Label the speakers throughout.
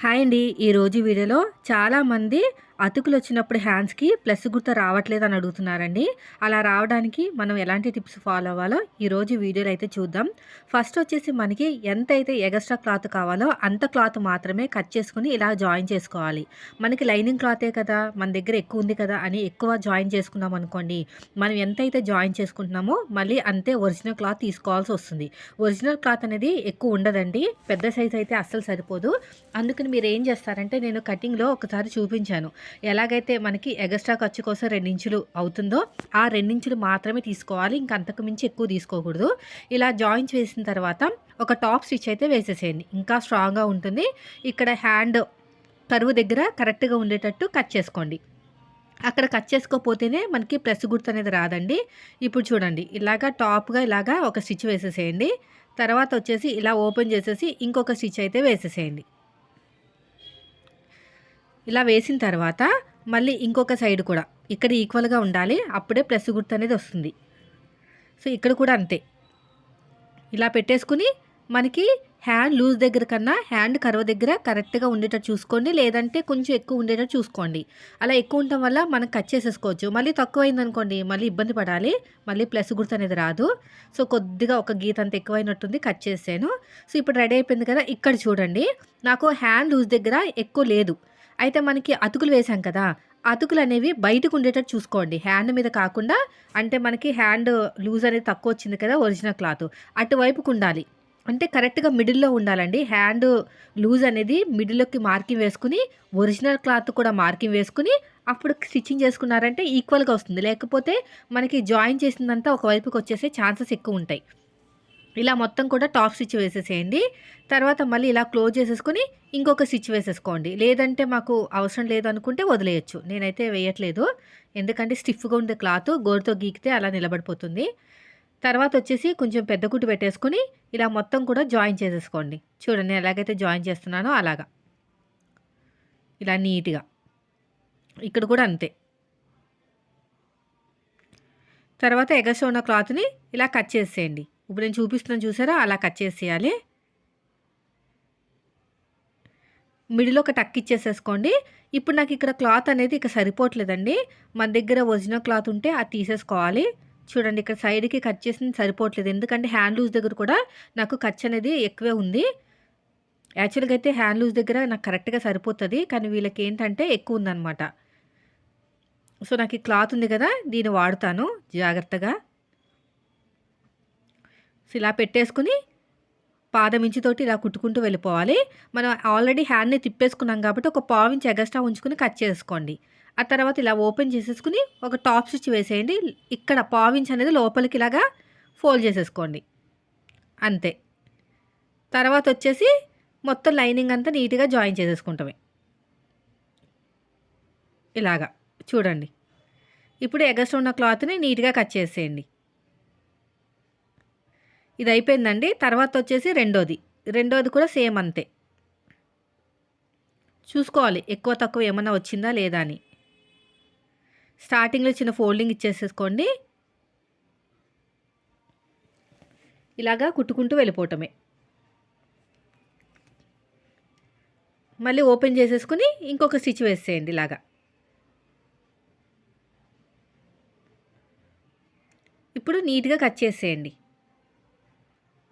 Speaker 1: Hi అండి. ఈరోజు వీడియోలో చాలామంది అతుకులు వచ్చినప్పుడు హ్యాండ్స్కి ప్లస్ గుర్తు రావట్లేదు అని అడుగుతున్నారండి. అలా రావడానికి మనం ఎలాంటి టిప్స్ ఫాలో అవ్వాలో ఈరోజు వీడియోలో అయితే చూద్దాం. ఫస్ట్ వచ్చేసి మనకి ఎంత అయితే ఎగస్ట్రా క్లాత్ కావాలో అంత క్లాత్ మాత్రమే కట్ చేసుకుని ఇలా జాయిన్ చేసుకోవాలి. మనకి లైనింగ్ క్లాతే కదా మన దగ్గర ఎక్కువ ఉంది కదా అని ఎక్కువ జాయిన్ చేసుకున్నాం అనుకోండి మనం ఎంత అయితే జాయిన్ చేసుకుంటున్నామో మళ్ళీ అంతే ఒరిజినల్ క్లాత్ తీసుకోవాల్సి వస్తుంది. ఒరిజినల్ క్లాత్ అనేది ఎక్కువ ఉండదండి పెద్ద సైజ్ అయితే అస్సలు సరిపోదు. అందుకని మీరు ఏం చేస్తారంటే నేను కటింగ్లో ఒకసారి చూపించాను. ఎలాగైతే మనకి ఎగస్ట్రా ఖర్చు కోసం రెండించులు అవుతుందో ఆ రెండించులు మాత్రమే తీసుకోవాలి. ఇంక అంతకు మించి ఎక్కువ తీసుకోకూడదు. ఇలా జాయిన్ చేసిన తర్వాత ఒక టాప్ స్టిచ్ అయితే వేసేసేయండి. ఇంకా స్ట్రాంగ్గా ఉంటుంది. ఇక్కడ హ్యాండ్ కరువు దగ్గర కరెక్ట్గా ఉండేటట్టు కట్ చేసుకోండి. అక్కడ కట్ చేసుకోకపోతేనే మనకి ప్లస్ గుర్తు అనేది రాదండి. ఇప్పుడు చూడండి. ఇలాగా టాప్గా ఇలాగా ఒక స్టిచ్ వేసేసేయండి. తర్వాత వచ్చేసి ఇలా ఓపెన్ చేసేసి ఇంకొక స్టిచ్ అయితే వేసేసేయండి. ఇలా వేసిన తర్వాత మళ్ళీ ఇంకొక సైడ్ కూడా ఇక్కడ ఈక్వల్గా ఉండాలి అప్పుడే ప్లస్ గుర్తు అనేది వస్తుంది. సో ఇక్కడ కూడా అంతే. ఇలా పెట్టేసుకుని మనకి హ్యాండ్ లూజ్ దగ్గర కన్నా హ్యాండ్ కర్వ దగ్గర కరెక్ట్గా ఉండేటట్టు చూసుకోండి లేదంటే కొంచెం ఎక్కువ ఉండేటట్టు చూసుకోండి. అలా ఎక్కువ ఉండటం వల్ల మనం కట్ చేసేసుకోవచ్చు. మళ్ళీ తక్కువైందనుకోండి మళ్ళీ ఇబ్బంది పడాలి మళ్ళీ ప్లస్ గుర్తు అనేది రాదు. సో కొద్దిగా ఒక గీత అంత ఎక్కువైనట్టుంది కట్ చేసాను సో ఇప్పుడు రెడీ అయిపోయింది కదా ఇక్కడ చూడండి. నాకు హ్యాండ్ లూజ్ దగ్గర ఎక్కువ లేదు. అయితే మనకి అతుకులు వేసాం కదా అతుకులు అనేవి బయటకు ఉండేటట్టు చూసుకోండి. హ్యాండ్ మీద కాకుండా అంటే మనకి హ్యాండ్ లూజ్ అనేది తక్కువ వచ్చింది కదా ఒరిజినల్ క్లాత్ అటువైపుకు ఉండాలి. అంటే కరెక్ట్గా మిడిల్లో ఉండాలండి. హ్యాండ్ లూజ్ అనేది మిడిల్లోకి మార్కింగ్ వేసుకుని ఒరిజినల్ క్లాత్ కూడా మార్కింగ్ వేసుకుని అప్పుడు స్టిచ్చింగ్ చేసుకున్నారంటే ఈక్వల్గా వస్తుంది. లేకపోతే మనకి జాయిన్ చేసిందంతా ఒకవైపుకి వచ్చేసే ఛాన్సెస్ ఎక్కువ ఉంటాయి. ఇలా మొత్తం కూడా టాప్ స్టిచ్ వేసేసేయండి. తర్వాత మళ్ళీ ఇలా క్లోజ్ చేసేసుకొని ఇంకొక స్టిచ్ వేసేసుకోండి. లేదంటే మాకు అవసరం లేదు అనుకుంటే వదిలేయచ్చు. నేనైతే వేయట్లేదు. ఎందుకంటే స్టిఫ్గా ఉండే క్లాత్ గోరుతో గీకితే అలా నిలబడిపోతుంది. తర్వాత వచ్చేసి కొంచెం పెద్ద కుట్టు పెట్టేసుకొని ఇలా మొత్తం కూడా జాయిన్ చేసేసుకోండి. చూడండి ఎలాగైతే జాయిన్ చేస్తున్నానో అలాగా. ఇలా నీట్గా. ఇక్కడ కూడా అంతే. తర్వాత ఎగస్ట్రా ఉన్న క్లాత్ని ఇలా కట్ చేసేయండి. ఇప్పుడు నేను చూపిస్తున్నాను చూసారా? అలా కట్ చేసేయాలి. మిడిలో ఒక టక్ ఇచ్చేసేసుకోండి. ఇప్పుడు నాకు ఇక్కడ క్లాత్ అనేది ఇక సరిపోవట్లేదండి. మన దగ్గర ఒరిజినల్ క్లాత్ ఉంటే అది తీసేసుకోవాలి. చూడండి ఇక్కడ సైడ్కి కట్ చేసింది సరిపోవట్లేదు. ఎందుకంటే హ్యాండ్ లూజ్ దగ్గర కూడా నాకు ఖర్చు అనేది ఎక్కువే ఉంది. యాక్చువల్గా అయితే హ్యాండ్ లూజ్ దగ్గర నాకు కరెక్ట్గా సరిపోతుంది. కానీ వీళ్ళకి ఏంటంటే ఎక్కువ ఉందన్నమాట. సో నాకు ఈ క్లాత్ ఉంది కదా దీన్ని వాడుతాను జాగ్రత్తగా. ఇలా పెట్టేసుకుని పాదమించితోటి ఇలా కుట్టుకుంటూ వెళ్ళిపోవాలి. మనం ఆల్రెడీ హ్యాండ్ని తిప్పేసుకున్నాం కాబట్టి ఒక పావించి ఎగస్ట్రా ఉంచుకుని కట్ చేసుకోండి. ఆ తర్వాత ఇలా ఓపెన్ చేసేసుకుని ఒక టాప్ స్టిచ్ వేసేయండి. ఇక్కడ పావించి అనేది లోపలికి ఇలాగా ఫోల్డ్ చేసేసుకోండి. అంతే. తర్వాత వచ్చేసి మొత్తం లైనింగ్ అంతా నీట్గా జాయిన్ చేసేసుకుంటామే. ఇలాగా. చూడండి. ఇప్పుడు ఎగస్ట్రా ఉన్న క్లాత్ని నీట్గా కట్ చేసేయండి. ఇది అయిపోయిందండి తర్వాత వచ్చేసి రెండోది. రెండోది కూడా సేమ్ అంతే. చూసుకోవాలి. ఎక్కువ తక్కువ ఏమన్నా వచ్చిందా లేదా అని. స్టార్టింగ్లో చిన్న ఫోల్డింగ్ ఇచ్చేసేసుకోండి. ఇలాగా కుట్టుకుంటూ వెళ్ళిపోవటమే. మళ్ళీ ఓపెన్ చేసేసుకుని ఇంకొక స్టిచ్ వేసేయండి ఇలాగా. ఇప్పుడు నీట్గా కట్ చేసేయండి.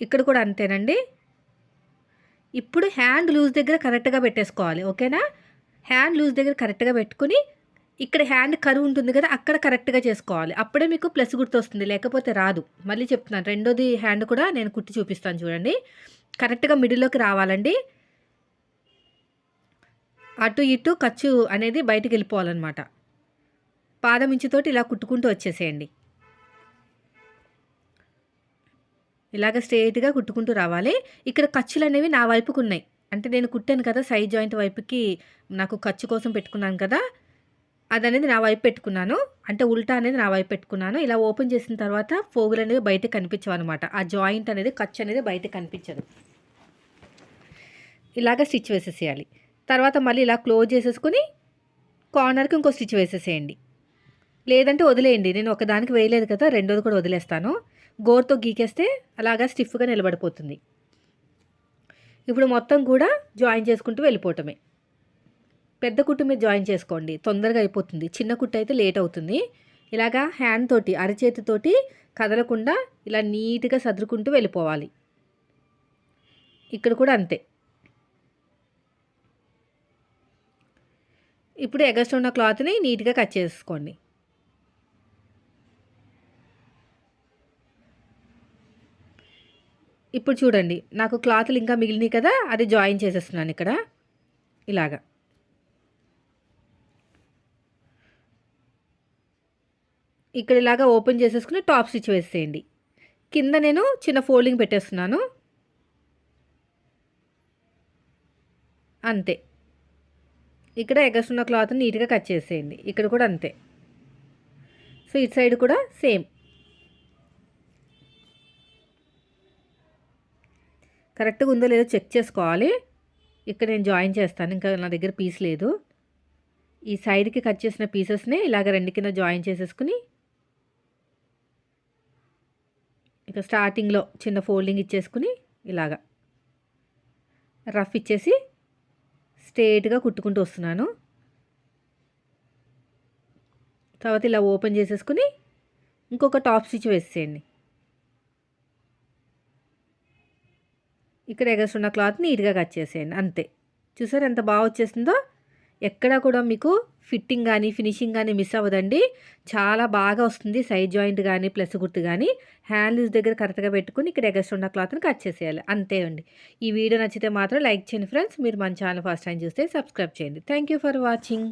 Speaker 1: ఇక్కడ కూడా అంతేనండి. ఇప్పుడు హ్యాండ్ లూజ్ దగ్గర కరెక్ట్గా పెట్టేసుకోవాలి ఓకేనా? హ్యాండ్ లూజ్ దగ్గర కరెక్ట్గా పెట్టుకుని ఇక్కడ హ్యాండ్ కరువు ఉంటుంది కదా అక్కడ కరెక్ట్గా చేసుకోవాలి. అప్పుడే మీకు ప్లస్ గుర్తు వస్తుంది లేకపోతే రాదు. మళ్ళీ చెప్తున్నాను రెండోది హ్యాండ్ కూడా నేను కుట్టి చూపిస్తాను చూడండి. కరెక్ట్గా మిడిల్లోకి రావాలండి. అటు ఇటు ఖర్చు అనేది బయటకు వెళ్ళిపోవాలన్నమాట. పాదమించుతోటి ఇలా కుట్టుకుంటూ వచ్చేసేయండి. ఇలాగ స్ట్రేట్గా కుట్టుకుంటూ రావాలి. ఇక్కడ ఖర్చులు అనేవి నా వైపుకు ఉన్నాయి అంటే నేను కుట్టాను కదా సైడ్ జాయింట్ వైపుకి నాకు ఖర్చు కోసం పెట్టుకున్నాను కదా అదనేది నా వైపు పెట్టుకున్నాను. అంటే ఉల్టా అనేది నా వైపు పెట్టుకున్నాను. ఇలా ఓపెన్ చేసిన తర్వాత పోగులు అనేవి బయటకు కనిపించవు అనమాట ఆ జాయింట్ అనేది ఖర్చు అనేది బయటకు కనిపించదు. ఇలాగ స్టిచ్ వేసేసేయాలి. తర్వాత మళ్ళీ ఇలా క్లోజ్ చేసేసుకుని కార్నర్కి ఇంకో స్టిచ్ వేసేసేయండి. లేదంటే వదిలేయండి. నేను ఒకదానికి వేయలేదు కదా రెండోది కూడా వదిలేస్తాను. గోరుతో గీకేస్తే అలాగా స్టిఫ్గా నిలబడిపోతుంది. ఇప్పుడు మొత్తం కూడా జాయిన్ చేసుకుంటూ వెళ్ళిపోవటమే. పెద్ద కుట్టు మీద జాయిన్ చేసుకోండి. తొందరగా అయిపోతుంది. చిన్న కుట్టు అయితే లేట్ అవుతుంది. ఇలాగా హ్యాండ్ తోటి అరచేతితోటి కదలకుండా ఇలా నీట్గా సదురుకుంటూ వెళ్ళిపోవాలి. ఇక్కడ కూడా అంతే. ఇప్పుడు ఎగస్ట్ ఉన్న క్లాత్ని నీట్గా కట్ చేసుకోండి. ఇప్పుడు చూడండి. నాకు క్లాత్లు ఇంకా మిగిలినాయి కదా అది జాయిన్ చేసేస్తున్నాను ఇక్కడ. ఇలాగా. ఇక్కడ ఇలాగా ఓపెన్ చేసేసుకుని టాప్ స్టిచ్ వేసేయండి. కింద నేను చిన్న ఫోల్డింగ్ పెట్టేస్తున్నాను. అంతే. ఇక్కడ ఎగస్ట్ ఉన్న క్లాత్ నీట్గా కట్ చేసేయండి. ఇక్కడ కూడా అంతే. సో ఇటు సైడ్ కూడా సేమ్. కరెక్ట్గా ఉందో లేదో చెక్ చేసుకోవాలి. ఇక్కడ నేను జాయిన్ చేస్తాను. ఇంకా నా దగ్గర పీస్ లేదు. ఈ సైడ్కి కట్ చేసిన పీసెస్ని ఇలాగ రెండు కింద జాయిన్ చేసేసుకుని ఇక స్టార్టింగ్లో చిన్న ఫోల్డింగ్ ఇచ్చేసుకుని ఇలాగా రఫ్ ఇచ్చేసి స్ట్రేట్గా కుట్టుకుంటూ వస్తున్నాను. తర్వాత ఇలా ఓపెన్ చేసేసుకుని ఇంకొక టాప్ స్టిచ్ వేసేయండి. ఇక్కడ ఎగస్తున్న క్లాత్ నీట్గా కట్ చేసేయండి అంతే. చూసారు ఎంత బాగా వచ్చేసిందో ఎక్కడా కూడా మీకు ఫిట్టింగ్ కానీ ఫినిషింగ్ కానీ మిస్ అవ్వదండి. చాలా బాగా వస్తుంది సైడ్ జాయింట్ కానీ ప్లస్ గుర్తు కానీ హ్యాండ్లూస్ దగ్గర కరెక్ట్గా పెట్టుకుని ఇక్కడ ఎగస్ట్ ఉన్న క్లాత్ని కట్ చేసేయాలి అంతే అండి. ఈ వీడియో నచ్చితే మాత్రం లైక్ చేయండి ఫ్రెండ్స్. మీరు మన ఛానల్ ఫస్ట్ టైం చూస్తే సబ్స్క్రైబ్ చేయండి. Thank you for watching.